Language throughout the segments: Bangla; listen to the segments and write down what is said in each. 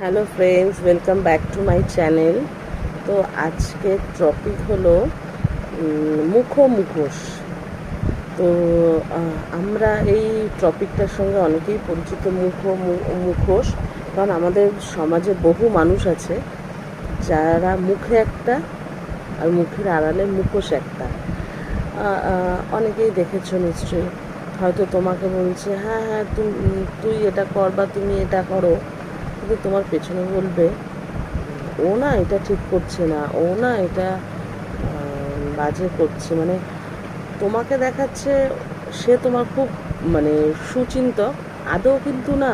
Hello friends welcome back to my channel তো আজকের টপিক হলো উম, মুখ মুখোশ তো আমরা এই টপিকটার সঙ্গে অনেকেই পরিচিত মুখ মুখোশ। কারণ আমাদের সমাজে বহু মানুষ আছে যারা মুখে একটা আর মুখের আড়ালে মুখোশ একটা। অনেকেই দেখেছ নিশ্চয়ই। হয়তো তোমাকে বলছে হ্যাঁ হ্যাঁ তুই এটা কর বা তুমি এটা করো। কিন্তু তোমার পেছনে বলবে, ও না, এটা ঠিক করছে না, ও না, এটা বাজে করছে। মানে তোমাকে দেখাচ্ছে, সে তোমার খুব মানে সুচিন্তক, আদৌ কিন্তু না,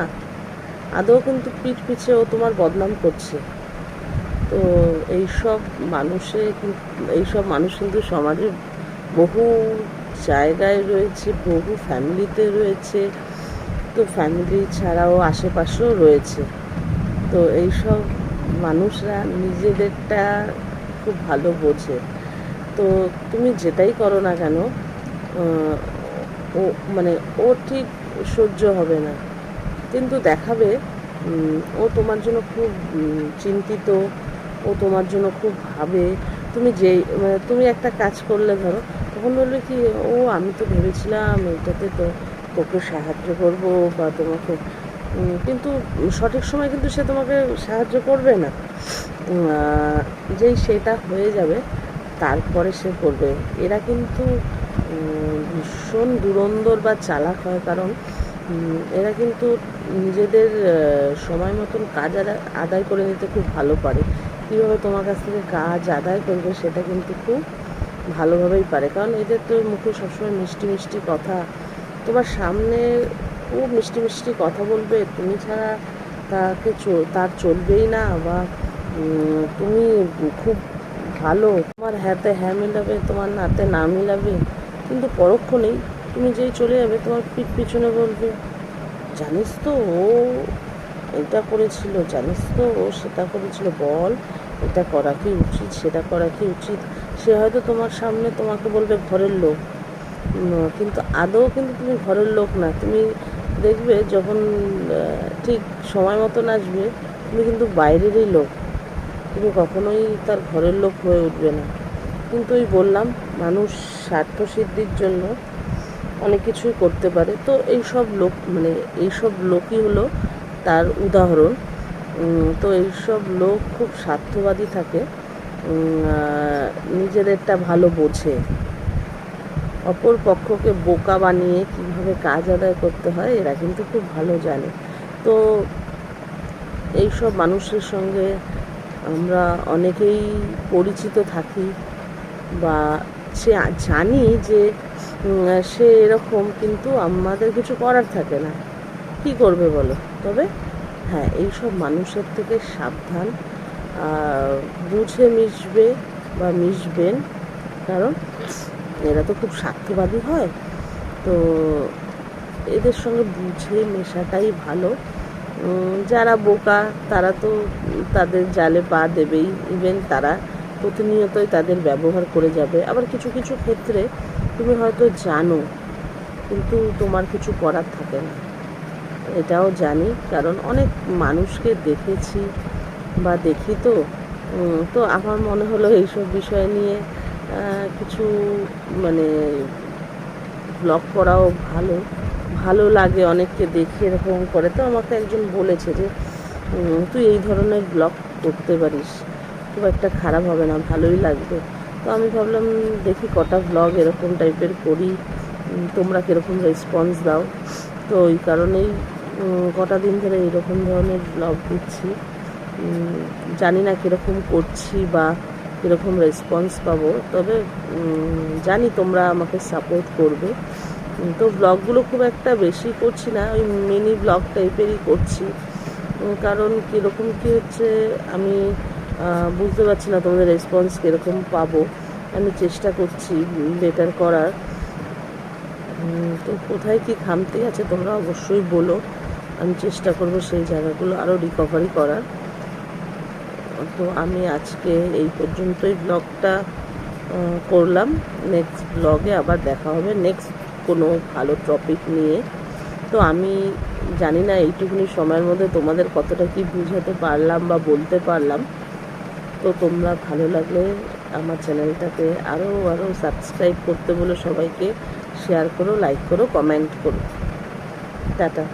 আদৌ কিন্তু পিঠ পিছে ও তোমার বদনাম করছে। তো এইসব মানুষে এইসব মানুষ কিন্তু সমাজে বহু জায়গায় রয়েছে, বহু ফ্যামিলিতে রয়েছে। তো ফ্যামিলি ছাড়াও আশেপাশেও রয়েছে। তো এইসব মানুষরা নিজেদেরটা খুব ভালো বোঝে। তো তুমি যেটাই করো না কেন ও মানে ও ঠিক সহ্য হবে না। কিন্তু দেখাবে ও তোমার জন্য খুব চিন্তিত, ও তোমার জন্য খুব ভাবে। তুমি যেই মানে তুমি একটা কাজ করলে ধরো, তখন বলবে কি, ও, আমি তো ভেবেছিলাম এটাতে তো তোকে সাহায্য করব বা তোমাকে কিন্তু সঠিক সময় কিন্তু সে তোমাকে সাহায্য করবে না। যেই সেটা হয়ে যাবে, তারপরে সে করবে। এরা কিন্তু ভীষণ দুরন্দর বা চালাক হয় কারণ এরা কিন্তু নিজেদের সময় মতন কাজ আদা- আদায় করে নিতে খুব ভালো পারে। কীভাবে তোমার কাছ থেকে কাজ আদায় করবে সেটা কিন্তু খুব ভালোভাবেই পারে। কারণ এদের তো মুখে সবসময় মিষ্টি মিষ্টি কথা। তোমার সামনে খুব মিষ্টি মিষ্টি কথা বলবে, তুমি ছাড়া তাকে তার চলবেই না বা তুমি খুব ভালো। তোমার হাতে হ্যাঁ মিলাবে, তোমার নাতে না মিলাবে, কিন্তু পরক্ষণেই তুমি যেই চলে যাবে, তোমার পিঠ পিছনে বলবে, জানিস তো ও এটা করেছিল, জানিস তো ও সেটা করেছিল, বল, এটা করা কি উচিত, সেটা করা কি উচিত? সে হয়তো তোমার সামনে তোমাকে বলবে, ঘরের লোক। কিন্তু আদৌ কিন্তু তুমি ঘরের লোক না। তুমি দেখবে যখন ঠিক সময় মতন আসবে, তুমি কিন্তু বাইরেরই লোক। তুমি কখনোই তার ঘরের লোক হয়ে উঠবে না। কিন্তু ওই বললাম, মানুষ স্বার্থ সিদ্ধির জন্য অনেক কিছুই করতে পারে। তো এই সব লোক মানে এই সব লোকই হলো তার উদাহরণ। তো এইসব লোক খুব স্বার্থবাদী থাকে। নিজেদেরটা ভালো বোঝে। অপর পক্ষকে বোকা বানিয়ে কীভাবে কাজ আদায় করতে হয়, এরা কিন্তু খুব ভালো জানে। তো এইসব মানুষের সঙ্গে আমরা অনেকেই পরিচিত থাকি বা সে জানি যে সে এরকম কিন্তু আমাদের কিছু করার থাকে না। কি করবে বলো? তবে হ্যাঁ এইসব মানুষের থেকে সাবধান বুঝে মিশবে বা মিশবেন। কারণ এরা তো খুব স্বার্থবাদী হয়। তো এদের সঙ্গে বুঝে মেশাটাই ভালো। যারা বোকা, তারা তো তাদের জালে পা দেবেই। ইভেন তারা প্রতিনিয়তই তাদের ব্যবহার করে যাবে। আবার কিছু কিছু ক্ষেত্রে তুমি হয়তো জানো, কিন্তু তোমার কিছু করার থাকে না। এটাও জানি, কারণ অনেক মানুষকে দেখেছি বা দেখি তো। তো আমার মনে হলো এইসব বিষয় নিয়ে কিছু মানে ব্লগ করাও ভালো। ভালো লাগে অনেককে দেখে এরকম করে। তো আমাকে একজন বলেছে যে তুই এই ধরনের ব্লগ করতে পারিস। খুব একটা খারাপ হবে না, ভালোই লাগবে। তো আমি ভাবলাম, দেখি কটা ব্লগ এরকম টাইপের করি। তোমরা কীরকম রেসপন্স দাও? তো ওই কারণেই কটা দিন ধরে এইরকম ধরনের ব্লগ দিচ্ছি। জানি না কীরকম করছি বা কীরকম রেসপন্স পাবো। তবে জানি তোমরা আমাকে সাপোর্ট করবে। তো ব্লগগুলো খুব একটা বেশি করছি না, ওই মিনি ব্লগ টাইপেরই করছি। কারণ কীরকম কী হচ্ছে, আমি বুঝতে পারছি না তোমাদের রেসপন্স কীরকম পাবো। আমি চেষ্টা করছি বেটার করার। তো কোথায় কি খামতি আছে তোমরা অবশ্যই বলো। আমি চেষ্টা করব সেই জায়গাগুলো আরও রিকভারি করার। তো আমি আজকে এই পর্যন্তই ব্লগটা করলাম। নেক্সট ব্লগে আবার দেখা হবে। নেক্সট কোনো ভালো টপিক নিয়ে। তো আমি জানি না, এইটুকুনি সময়ের মধ্যে তোমাদের কতটা কি বুঝাতে পারলাম বা বলতে পারলাম। তো তোমরা ভালো লাগলে আমার চ্যানেলটাকে আরও আরও সাবস্ক্রাইব করতে বলো সবাইকে। শেয়ার করো লাইক করো কমেন্ট করো। টাটা।